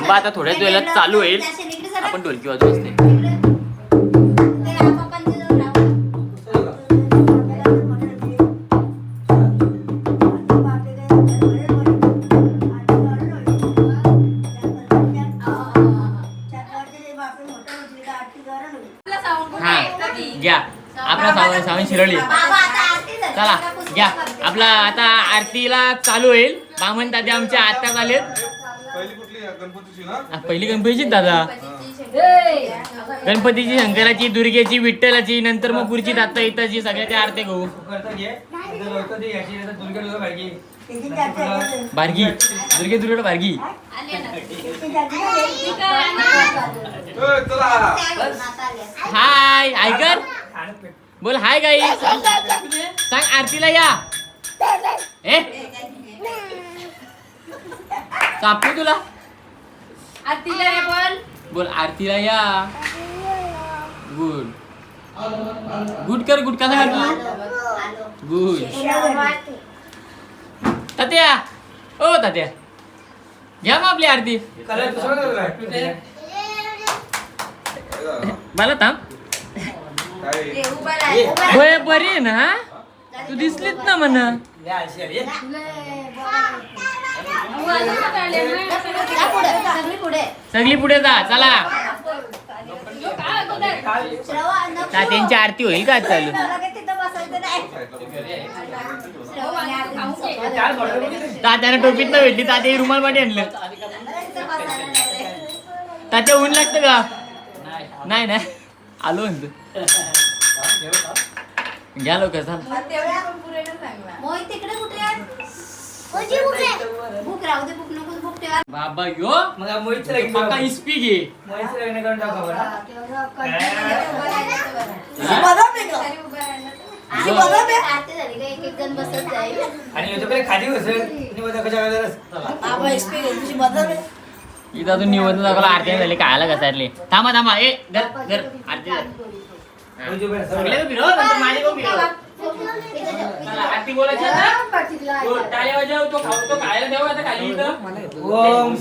थांबा आता थोड्याच वेळात चालू होईल. आपण ढोलकी वाजवू असते. हा घ्या. आपला शिरवली चला घ्या. आपला आता आरतीला चालू होईल. बामण दादा आमच्या आत्याच आलेत? गणपतीची ना? आ, पहिली गणपतीची दादा. गणपतीची शंकराची दुर्गेची विठ्ठलाची नंतर मग पुढची दाता येताची सगळ्याच्या आरती घेऊ. बारगी. दुर्गे दुर्गे बारगी. ए, चला. हाय ऐकर बोल हाय गाई. सांग आरतीला या. ए? चापू तुला? बोल. आरतीला या. गुड. गुड कर गुड कसा कर तू गुड. तात्या. ओ तात्या. घ्या मग आपली आरती. मला थांब. काय? होय बरी आहे ना तू दिसलीत ना म्हणा. सगळी पुढे जा चला. त्यांची आरती होईल का चालू? तात्याने टोपीत ना भेटली तात्या रुमाल मध्ये आणलं. तात्या ऊन लागतं का? नाही ना? आलो म्हणतो घ्या लवकर चाल तिकडे कुठे आहे? भूक राहू दे भूक नको भूक ठेवा. बाबा यो. पक्का इस्पी घे. आरती झाली का? एक एक जण बसत जाईल. इथं अजून निवडणूक दाखवला आरती झाली कायला घसारली. थांबा थांबा. ए धर धर आरती धर. सगळे तो फिरव, नंतर माझे तो फिरव. चला, आरती बोलायची आता? तो टाळ्या वाजव, तो खाऊ तो खायला द्यावं आता खाली इथं. ओम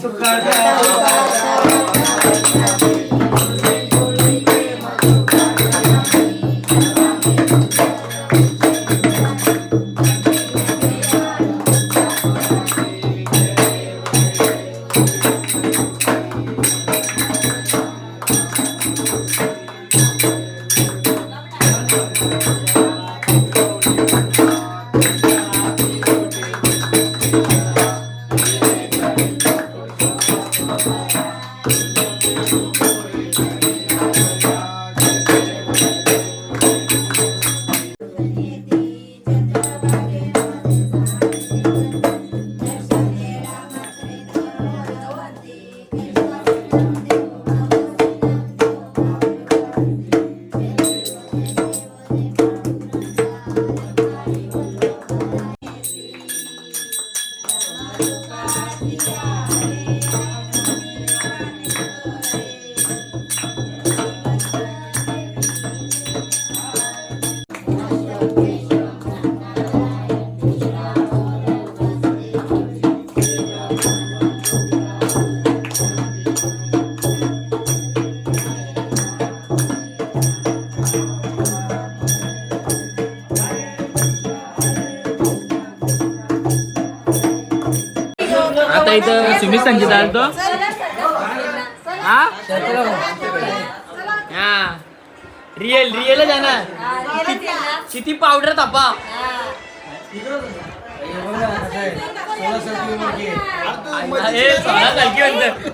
Thank. आता इथं सुमित संगीत आलतो हा हा रिअल रिअल जाणार किती पावडर तापा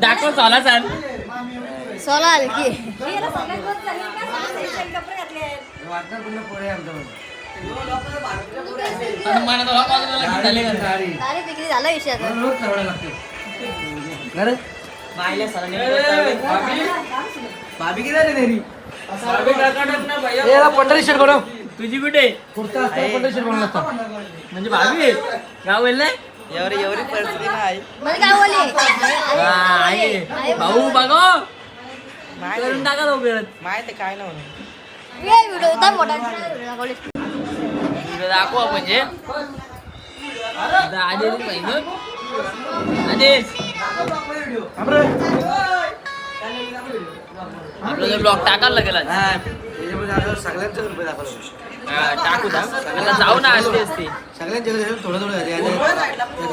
दाखव सोळा सांग सोला आली झाला आता. पंढरी शेट बनव तुझी कुठे? कुर्ता पंढरी शेट बनवला असता. म्हणजे भाभी आहे? गाव बोल नाही एवढी एवढी परिस्थिती नाही. मला काय बोलले? हा, आहे. भाऊ बघो करून टाका लवकर माहिती काय ना म्हणून. ये व्हिडिओ होता मोठा. व्हिडिओ दाखवले. तुला दाखवा म्हणजे आदेश आदेश आपला जो ब्लॉग टाकायला लागेल हा, टाकू दा सगळ्यांना जाऊ ना असते असते सगळ्यांचे थोडं थोडं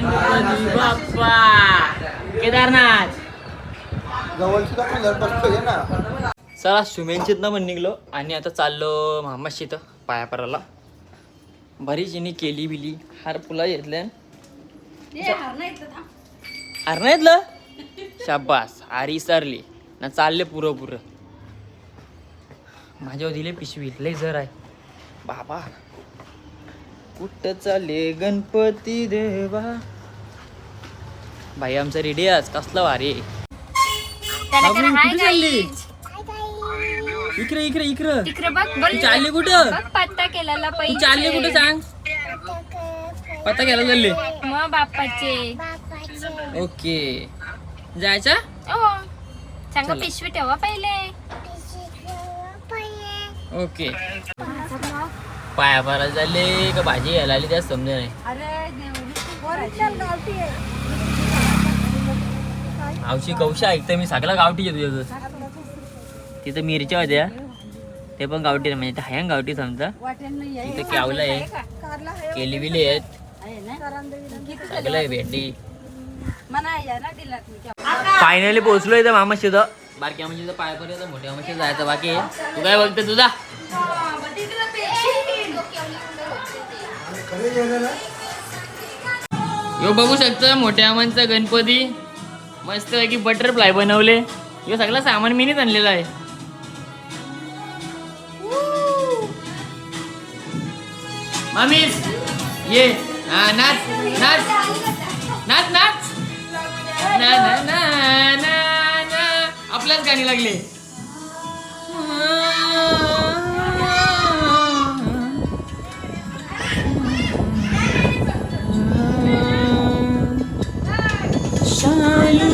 बाप्पा केदारनाथ चला सुमेनचीत ना पण निघलो आणि आता चाललो मामाशी इथं पाया पराला बरीच हिने केली बिली हार फुला घेतल्या हार नाही घेतलं शाबास हारी सरली. ना चालले पुरं पुरं माझ्यावर दिले पिशवी लय जर आहे. बाबा कुठं चालले गणपती देवा? भाई आमचा रेडी आज कसला भारी आहे. कुठे चालली? इकडे इकडे इकडे. तिकडे बघ तू चालली कुठं? बघ पत्ता केलेला तू चालली कुठे सांग? पत्ता घ्यायला चालली. मग बाप्पाचे. ओके. जायचा? ओ सांगा चला. पिशवी ठेवा पहिले. ओके. पाया पारा झाले का भाजी घ्यायला आली त्याच समजे नाही. मावशी कौशा ऐकतं मी सगळं गावठी तुझ्या तुझं तिथं मिरच्या होत्या. ते पण गावठी म्हणजे ते हायंग गावठी समजा तिथं केवलं आहे. केलीबिली आहेत. सगळं आहे भेंडी. फायनली पोहोचलो इथं मामा शिद बारक्या म्हणजे पायापर्यंत मोठ्या मामाशी जायचं बाकी तू काय बघते तुझा यो बघू शकतो मोठ्या आमांचा गणपती. मस्त की बटरफ्लाय बनवले. हे सगळं सामान मीनीच आणलेलं आहे. मामीस ये. हा नाच नाच. नाच नाच. ना ना ना ना ना. आपल्याच गाणी लागले. शालू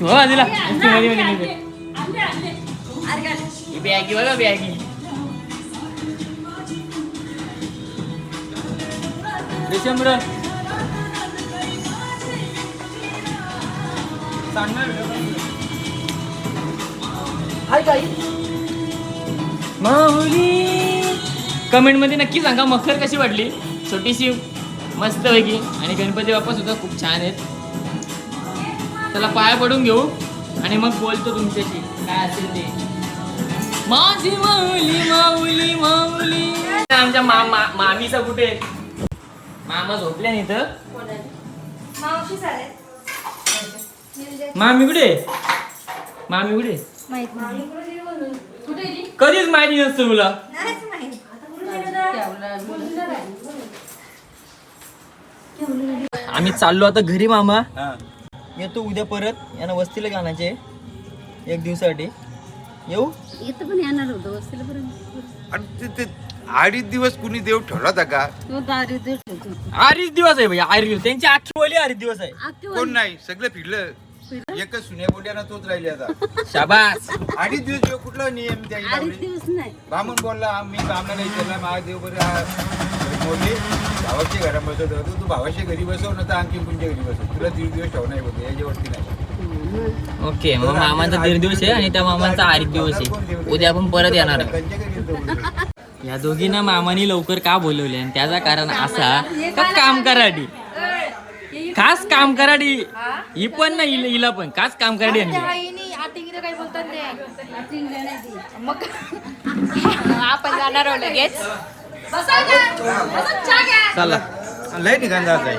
हो आधीला मध्ये मध्ये मध्ये बॅगी बघा बॅगी. डिसेंबर माऊली कमेंटमध्ये नक्की सांगा मखर कशी वाटली? छोटीशी मस्त पैकी आणि गणपती बाप्पा सुद्धा खूप छान आहेत. त्याला पाया पडून घेऊ आणि मग बोलतो तुमच्याशी. काय असेल ते. माझी माऊली माऊली माऊली. आमच्या मामा मामीचा कुठे? मामा झोपल्या नाही तर मामी कुठे? मामी कुठे? कधीच माहिती नसतं तुला. आम्ही चाललो आता घरी मामा. येतो उद्या परत. यांना वस्तीला गाण्याचे एक दिवसासाठी. येऊ? आणि ते- ते अडीच दिवस कुणी देव ठरवता का? आरीच दिवस आहे आरी दिवस. त्यांची आखी बोली आरीच दिवस आहे. कोण नाही सगळं फिरलं. एकच सुन्या बोट्यानं तोच राहिले आता. शाबास. अडीच दिवस कुठला नियम त्या इलावरी? बामण बोलला मी बामणाला विचारला माझा देव बरं मोठी भावाच्या घरा बसवत होतो. तू भावाच्या घरी बसव ना तर आणखी तुमच्या घरी बसव. तुला दीड दिवस ठेव नाही बोलतो याच्यावरती नाही. ओके मग मामांचा दीड दिवस आहे आणि त्या मामांचा आरीच दिवस आहे. उद्या आपण परत येणार. या दोघींना मामाने लवकर का बोलवले? आणि त्याचा कारण असा का काम कराडी? खास काम कराडी. ही पण नाही हिला- हिला पण. खास काम कराडी आणली. आपण जाणार लगेच. चला. लय ठिकाण जात आहे.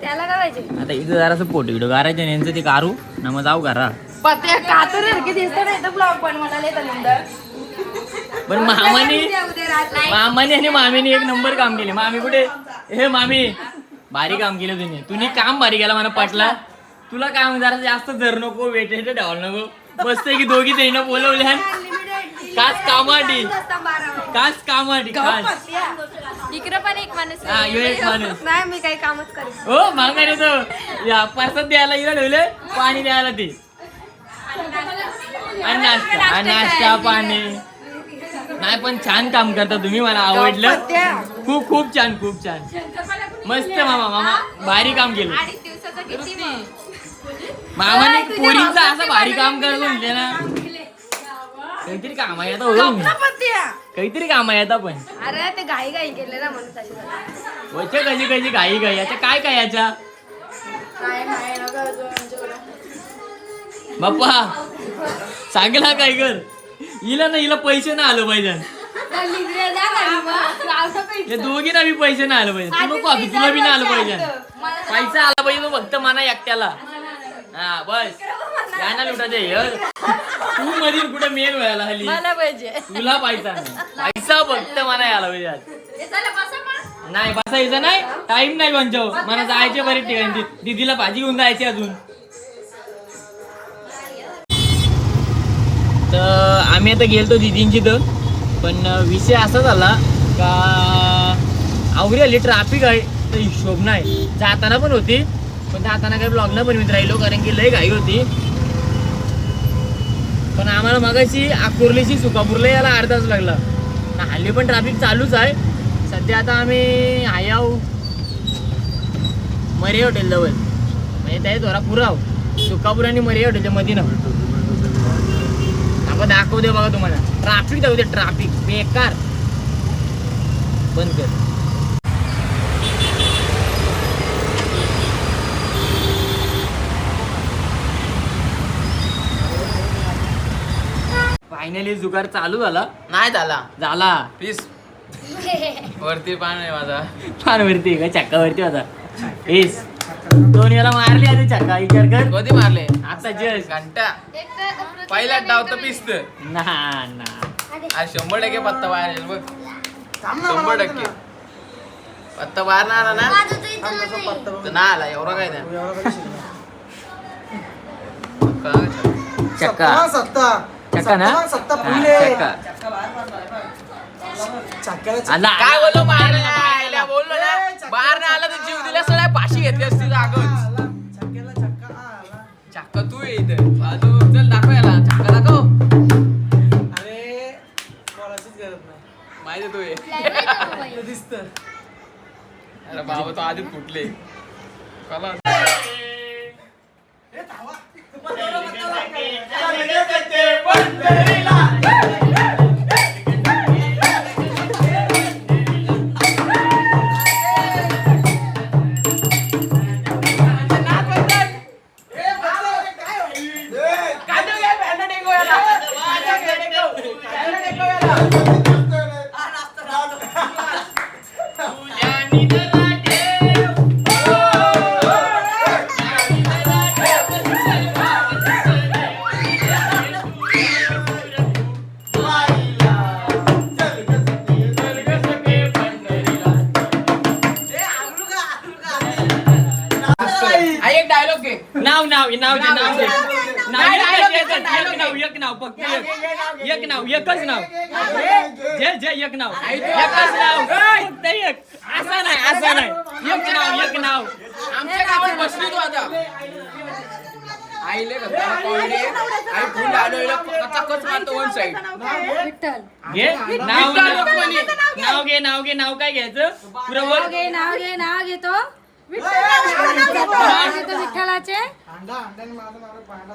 त्याला काय पाहिजे? आता इथं जरासं फोटो व्हिडिओ करायचं आणि यांचं ते कारू ना मग जाऊ करा पत्या कातर दिसतो नाही तर ब्लॉग पण मला नंतर. पण मामाने मामाने आणि मामीने एक नंबर काम केले. मामी कुठे? हे मामी भारी काम केलं तुम्ही. तुम्ही काम भारी केला मला पटला. तुला काम जरा जास्त धर नको वेट ठेवायला नको. मस्त की दोघी त्यांना बोलवल्या कास कामाडी. कास कामाडी. कास इकडे पण एक माणूस हा, ह्यो एक माणूस. नाही मी काही कामच करीत हो मागा येतो या परसाद द्यायला इला ठेवले पाणी द्यायला ते. आणि नाश्ता आणि नाश्ता पाणी. नाही पण छान काम करता तुम्ही मला आवडलं. खूप खूप छान खूप छान. मस्त मामा मामा. भारी काम केलं. मामाने पोरींचं असं भारी काम करत म्हणजे ना. काहीतरी काम आहे आता हो. काहीतरी काम आहे आता पण अरे ते घाई घाई केले ना म्हणून तशी झाली. वच्चे कशी कशी घाई घाई याच्या काय काय याच्या काय नाही नका अजून आमच्याकडे. बाप्पा सांगला काय कर हिला ना हिला पैसे ना आलं पाहिजे घरी मग. गावचं पैसे. या दोघींना बी पैसे ना आलं पाहिजे तू नको आधी, तुला बी ना आलं पाहिजे पैसा आला पाहिजे तो फक्त मना एकट्याला हा बस. याना लुटायचे हे. तू मधील कुठे मेन व्हायला हल्ली मला पाहिजे. तुला नाही. पैसा फक्त मना यायला पाहिजे आज. हे. नाही बसायचं नाही. टाइम नाही पंचाव मला जायचे बरेच ठिकाणी. दि- दीदीला भाजी घेऊन जायची अजून. तर आम्ही आता गेलतो दीदींची तर पण विषय असा झाला का आवरी आली ट्राफिक आहे. तर हिशोब नाही. जाताना पण होती. पण जाताना काही ब्लॉग न बनवित राहिलो कारण की लय घाई होती. पण आम्हाला मगाशी अकोर्लीशी सुकापूरला यायला अर्धा तास लागला. हल्ली पण ट्रॅफिक चालूच आहे. सध्या आता आम्ही आयाव मरे हॉटेल जवळ. म्हणजे त्या थोडा पुराव सुकापूर आणि मरे हॉटेलच्या मधीनं. आपण आपण दाखवते बघा तुम्हाला. ट्रॅफिक जाऊ दे ट्रॅफिक बेकार. बंद कर. फायनली जुगार चालू झाला. नाही झाला. झाला. प्लीज वरती पान आहे माझा. फारवरती का? चक्कावरती होता एस दोन याला मारली आधी चक्का विचार कर. कधी मारले? आता जस्ट घंटा. पहिला डाव तर पिस्त. ना ना. आज शंभर टक्के पत्ता बाहेर येईल बघ. शंभर टक्के. पत्ता बाहेर नाही आला ना? तर आला एवढा काय नाही. चक्का सत्ता. चक्का ना सत्ता पुढे चक्का चक्क्याला आला काय बोललो बाहेर? नाही आला बोललो ना? बाहेर नाही आला तर जीव दिला सगळ्या पाशी घेतली असती जागच. चक्क्याला चक्का आला. चक्का तू ये इथं. बाजू चल दाखव याला. चक्का दाखव. अरे कोणाचीच गरज नाही. माहिती तू ये. ते दिसतं. अरे बाबा तो आधीच फुटले. कला आई एक नाव एक नाव फक्त एक एक नाव एकच नाव. जे जे एक नाव. आई, तू- एकच नाव. फक्त एक. असं नाही असं नाही. एक नाव एक नाव. आमच्या गावात बसली तू आता. आईले आई फुल मारतो वन विठ्ठल. घे नाव घे. नाव घे. नाव काय घ्यायचं? पुरं नाव वर घे नाव घे नाव घेतो. नाव घेतो विठ्ठलाचे अंडा अंड्याने माझं माझं पांडा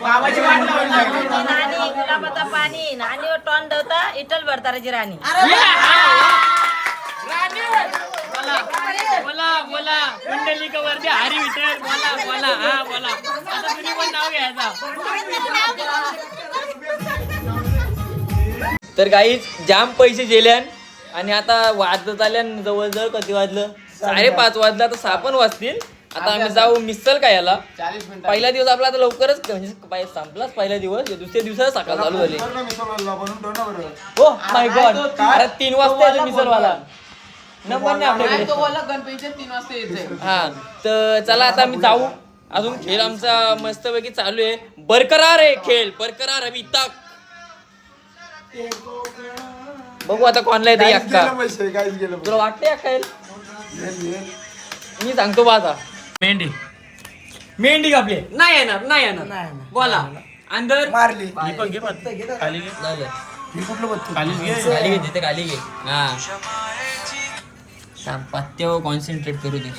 बाबाची वाट लावून लागली. नानी गुलाबाचा पाणी नानीवर तोंड ठेवता इटल भरताराची राणी. बोला बोला बोला. कुंडली वरती हरी विठ्ठल? बोला बोला हा बोला. आता तुम्ही पण नाव घ्यायचा. तर काही जाम पैसे गेल्यान आणि आता वाजत आल्यान जवळजवळ कधी वाजलं? साडेपाच वाजलं आता सहा पण वाजतील. आता आम्ही जाऊ मिसल काय याला? चाळीस मिनिटं पहिला दिवस आपला आता लवकरच म्हणजे पाय- संपलाच पहिला दिवस. दुसऱ्या दिवसाला सकाळ चालू झाली. बनवून ठेव ना बरं. हो माय गॉड अरे तीन वाजता येतो मिसलवाला नंबर नाही नाही, तो आपल्याकडे बोलला गणपतीच्या तीन वाजता येते हा. तर चला आता आम्ही जाऊ. अजून खेळ आमचा मस्तपैकी चालू आहे. बरकरार आहे खेळ. बरकरार अभी तक. बघू आता कोणला येते अक्का तुला वाटते अक्का येईल? मी सांगतो बा आता. मेंढी. मेंढी कापली नाही येणार नाही येणार. बोला. अंदर. मारली. खाली घे. खाली घे. खाली घे तिथे खाली घे. हा. त्या पत्त्यावर कॉन्सन्ट्रेट करू दे.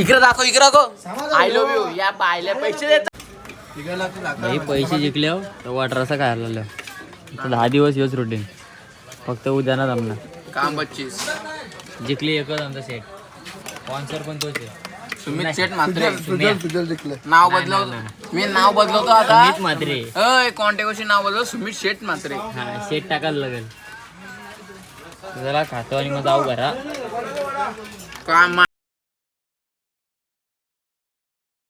इकडे दाखव इकडे दाखव. आय लव्ह यू या बायला पैसे देत. भाई पैसे जिंकले हो. तर वाटर असं खायला लागलं. आता दहा दिवस योच रुटीन फक्त उद्या ना जमणार काम बच्चीस. जिंकली एकच आमचा सेट स्पॉन्सर पण तोच आहे. सुमित शेट मात्रे सुम्या. नाव बदलवतो मी नाव बदलवतो आता. सुमित म्हात्रे. अय कॉन्टॅक्टशी नाव बदलव? सुमित शेट मात्रे हा सेट टाकायला लागेल. जरा खातो आणि मग जाऊ घरा. काम